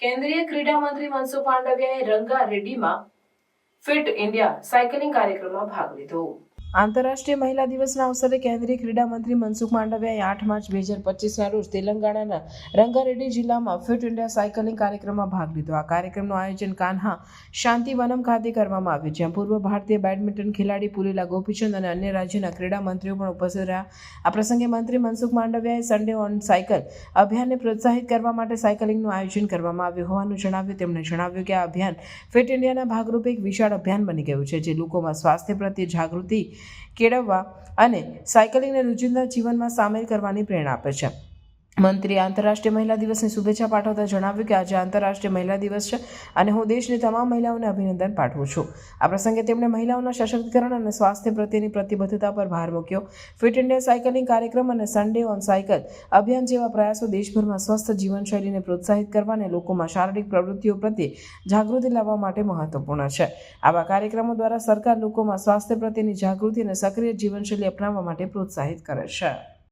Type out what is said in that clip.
કેન્દ્રીય ક્રીડા મંત્રી મનસુખ માંડવિયાએ રંગા રેડ્ડીમાં ફિટ ઇન્ડિયા સાયકલિંગ કાર્યક્રમમાં ભાગ લીધો. આંતરરાષ્ટ્રીય મહિલા દિવસના અવસરે કેન્દ્રીય ક્રીડા મંત્રી મનસુખ માંડવિયાએ આઠ માર્ચ બે હજાર પચીસના રોજ તેલંગાણાના રંગારેડ્ડી જિલ્લામાં ફિટ ઇન્ડિયા સાયકલિંગ કાર્યક્રમમાં ભાગ લીધો. આ કાર્યક્રમનું આયોજન કાન્હા શાંતિવનમ ખાતે કરવામાં આવ્યું, જ્યાં પૂર્વ ભારતીય બેડમિન્ટન ખેલાડી પુલીલા ગોપીચંદ અને અન્ય રાજ્યના ક્રીડા મંત્રીઓ પણ ઉપસ્થિત રહ્યા. આ પ્રસંગે મંત્રી મનસુખ માંડવિયાએ સન્ડે ઓન સાયકલ અભિયાનને પ્રોત્સાહિત કરવા માટે સાયકલિંગનું આયોજન કરવામાં આવ્યું હોવાનું જણાવ્યું. તેમણે જણાવ્યું કે આ અભિયાન ફિટ ઇન્ડિયાના ભાગરૂપે એક વિશાળ અભિયાન બની ગયું છે, જે લોકોમાં સ્વાસ્થ્ય પ્રત્યે જાગૃતિ કેળવવા અને સાયકલિંગને રોજિંદા જીવનમાં સામેલ કરવાની પ્રેરણા આપે છે. મંત્રીએ આંતરરાષ્ટ્રીય મહિલા દિવસની શુભેચ્છા પાઠવતા જણાવ્યું કે આજે આંતરરાષ્ટ્રીય મહિલા દિવસ છે અને હું દેશની તમામ મહિલાઓને અભિનંદન પાઠવું છું. આ પ્રસંગે તેમણે મહિલાઓના સશક્તિકરણ અને સ્વાસ્થ્ય પ્રત્યેની પ્રતિબદ્ધતા પર ભાર મૂક્યો. ફિટ ઇન્ડિયા સાયકલિંગ કાર્યક્રમ અને સન્ડે ઓન સાયકલ અભિયાન જેવા પ્રયાસો દેશભરમાં સ્વસ્થ જીવનશૈલીને પ્રોત્સાહિત કરવા અને લોકોમાં શારીરિક પ્રવૃત્તિઓ પ્રત્યે જાગૃતિ લાવવા માટે મહત્વપૂર્ણ છે. આવા કાર્યક્રમો દ્વારા સરકાર લોકોમાં સ્વાસ્થ્ય પ્રત્યેની જાગૃતિ અને સક્રિય જીવનશૈલી અપનાવવા માટે પ્રોત્સાહિત કરે છે.